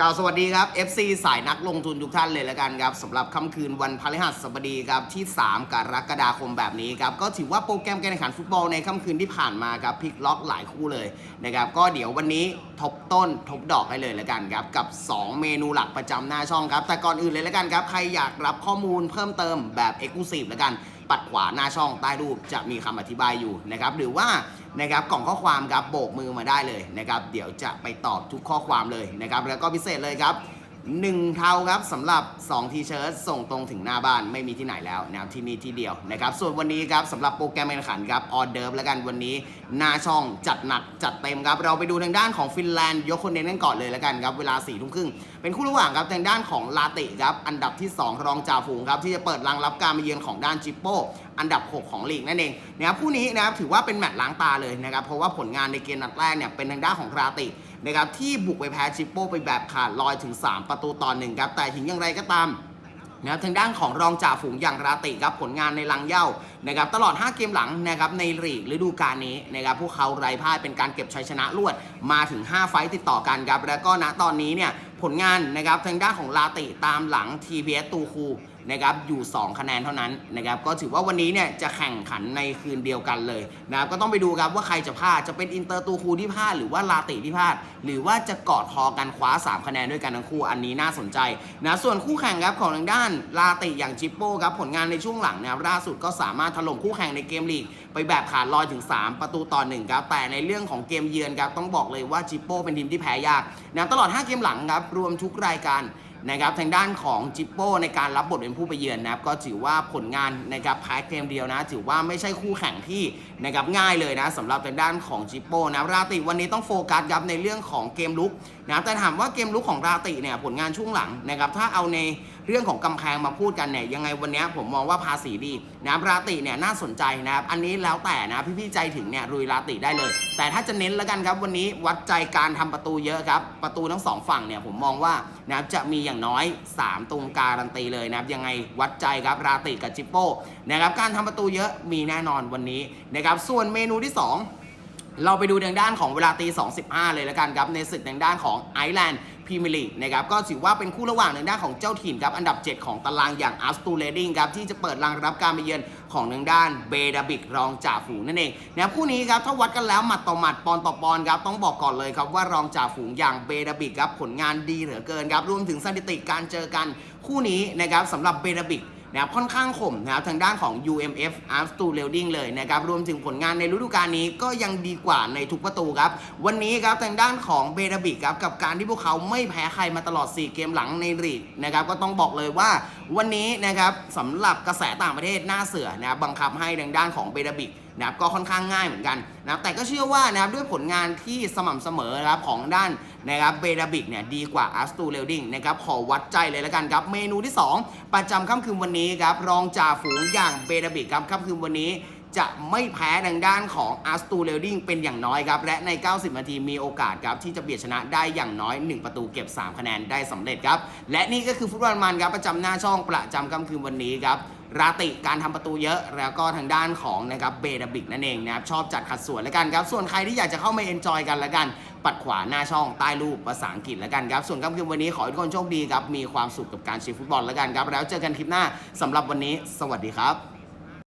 กล่าวสวัสดีครับ FC สายนักลงทุนทุกท่านเลยแล้วกันครับสำหรับค่ำคืนวันพฤหัสบดีครับที่ 3 กรกฎาคมแบบนี้ครับก็ถือว่าโปรแกรมการแข่งขันฟุตบอลในค่ำคืนที่ผ่านมาครับพลิกล็อกหลายคู่เลยนะครับก็เดี๋ยววันนี้ทบต้นทบดอกให้เลยแล้วกันครับกับ 2 เมนูหลักประจำหน้าช่องครับแต่ก่อนอื่นเลยแล้วกันครับใครอยากรับข้อมูลเพิ่มเติมแบบ e x c l u s i v e แล้วกันปัดขวาหน้าช่องใต้รูปจะมีคำอธิบายอยู่นะครับหรือว่า นะครับกล่องข้อความครับโบกมือมาได้เลยนะครับเดี๋ยวจะไปตอบทุกข้อความเลยนะครับแล้วก็พิเศษเลยครับ 1 เท่าครับสำหรับ2ทีเชิร์ตส่งตรงถึงหน้าบ้านไม่มีที่ไหนแล้วนะครับที่นี่ที่เดียวนะครับส่วนวันนี้ครับสำหรับโปรแกรมการแข่งขันครับออเดิร์ฟแล้วกันวันนี้หน้าช่องจัดหนักจัดเต็มครับเราไปดูทางด้านของฟินแลนด์ยกคนเด่นกันก่อนเลยแล้วกันครับเวลา4ี่ทุ่มครึ่งเป็นคู่ระหว่างครับทางด้านของลาติครับอันดับที่ 2 รองจ่าฝูงครับที่จะเปิดรังรับการมาเยือนของด้านจิปโปอันดับ 6 ของลีกนั่นเองนะครับคู่นี้นะครับถือว่าเป็นแมตช์ล้างตาเลยนะครับเพราะว่าผลงานในเกมนัดแรกเนี่ยเป็นทางด้านของลาติ นะครับที่บุกไปแพ้จิปโปไปแบบขาดลอยถึง 3 ประตูต่อหนึ่งครับแต่ถึงอย่างไรก็ตามนะครับทางด้านของรองจ่าฝูงอย่างราติครับผลงานในลังเย่านะครับตลอด 5 เกมหลังนะครับในลีกฤดูกาลนี้นะครับพวกเขาไร้พ่ายเป็นการเก็บชัยชนะรวดมาถึง 5 ไฟต์ติดต่อกันครับแล้วก็ณตอนนี้เนี่ยผลงานนะครับทางด้านของลาติตามหลัง TPS ตูคู นะครับอยู่ 2 คะแนนเท่านั้นนะครับก็ถือว่าวันนี้เนี่ยจะแข่งขันในคืนเดียวกันเลยนะครับก็ต้องไปดูครับว่าใครจะพลาดจะเป็นอินเตอร์ตูคูที่พลาดหรือว่าลาติที่พลาดหรือว่าจะกอดคอกันคว้า 3 คะแนนด้วยกันทั้งคู่อันนี้น่าสนใจนะส่วนคู่แข่งครับของทางด้านลาติอย่างจิปโป้ครับผลงานในช่วงหลังนะครับล่าสุดก็สามารถถล่มคู่แข่งในเกมลีกไปแบบขาดลอยถึง 3 ประตูต่อ1ครับแต่ในเรื่องของเกมเยือนครับต้องบอกเลยว่าจิปโป้เป็นทีมที่แพ้ยากนะตลอด 5 เกมหลังครับรวมทุกรายการ นะครับทางด้านของจิปโป้ในการรับบทเป็นผู้ไปเยือนนะครับก็ถือว่าผลงานนะครับแพ้เกมเดียวนะ ถือว่าไม่ใช่คู่แข่งที่นะครับง่ายเลยนะสำหรับทางด้านของจิปโป้นะราติวันนี้ต้องโฟกัสครับในเรื่องของเกมลุกนะแต่ถามว่าเกมลุกของราติเนี่ยผลงานช่วงหลังนะครับถ้าเอาใน เรื่องของกำแพงมาพูดกันเนี่ยยังไงวันนี้ผมมองว่าภาษีดีนะราติเนี่ยน่าสนใจนะครับอันนี้แล้วแต่นะพี่ๆใจถึงเนี่ยรุยราติได้เลย แต่ถ้าจะเน้นแล้วกันครับวันนี้วัดใจการทำประตูเยอะครับประตูทั้งสองฝั่งเนี่ยผมมองว่านะครับจะมีอย่างน้อย 3ตรงการันตีเลยนะครับยังไงวัดใจครับราติกับจิปโป้นะครับการทำประตูเยอะมีแน่นอนวันนี้นะครับส่วนเมนูที่ 2เราไปดูทางด้านของเวลาตี 2.15 เลยแล้วกันครับ ในศึกทางด้านของไอร์แลนด์ พรีเมียร์ลีกนะครับก็ถือว่าเป็นคู่ระหว่างทางด้านของเจ้าถิ่นครับอันดับ 7 ของตารางอย่างอัสตูเลดิงครับที่จะเปิดรางรับการมาเยือนของทางด้านเบดาบิกรองจ่าฝูงนั่นเองนะครับคู่นี้ครับถ้าวัดกันแล้วหมัดต่อหมัดปอนต่อปอนครับต้องบอกก่อนเลยครับว่ารองจ่าฝูงอย่างเบดาบิกครับผลงานดีเหลือเกินครับรวมถึงสถิติการเจอกันคู่นี้นะครับสำหรับเบดาบิก นะครับค่อนข้างข่มนะครับทางด้านของ UMF a r t o r l e a d i n g เลยนะครับรวมถึงผลงานในฤดูกาลนี้ก็ยังดีกว่าในทุกประตูครับ วันนี้ครับทางด้านของเบราบิกครับกับการที่พวกเขาไม่แพ้ใครมาตลอด 4 เกมหลังในลีกนะครับก็ต้องบอกเลยว่าวันนี้นะครับสำหรับกระแสต่างประเทศหน้าเสือนะครับบังคับให้ทางด้านของเบราบิก นะครับก็ค่อนข้างง่ายเหมือนกันนะครับแต่ก็เชื่อว่านะครับด้วยผลงานที่สม่ำเสมอนะครับของด้านนะครับเบราบิกเนี่ยดีกว่าอัสตูเรลดิงนะครับขอวัดใจเลยแล้วกันครับ เมนูที่ 2 ประจำค่ำคืนวันนี้ครับรองจ่าฝูงอย่างเบราบิกครับค่ำคืนวันนี้จะไม่แพ้ทางด้านของอัสตูเรลดิงเป็นอย่างน้อยครับ และใน 90 นาทีมีโอกาสครับ ที่จะเบียดชนะได้อย่างน้อย 1 ประตูเก็บ 3 คะแนนได้สำเร็จครับ และนี่ก็คือฟุตบอลมันครับ ประจำหน้าช่องประจำค่ำคืนวันนี้ครับ ราติการทำประตูเยอะ แล้วก็ทางด้านของนะครับเบดบิกนั่นเองนะครับชอบจัดขัดส่วนแล้วกันครับ ส่วนใครที่อยากจะเข้ามาเอนจอยกันแล้วกัน ปัดขวาหน้าช่องใต้รูปภาษาอังกฤษแล้วกันครับ ส่วนค่ำคืนวันนี้ขอให้ทุกคนโชคดีครับ มีความสุขกับการเชียร์ฟุตบอลแล้วกันครับ แล้วเจอกันคลิปหน้าสำหรับวันนี้ สวัสดีครับ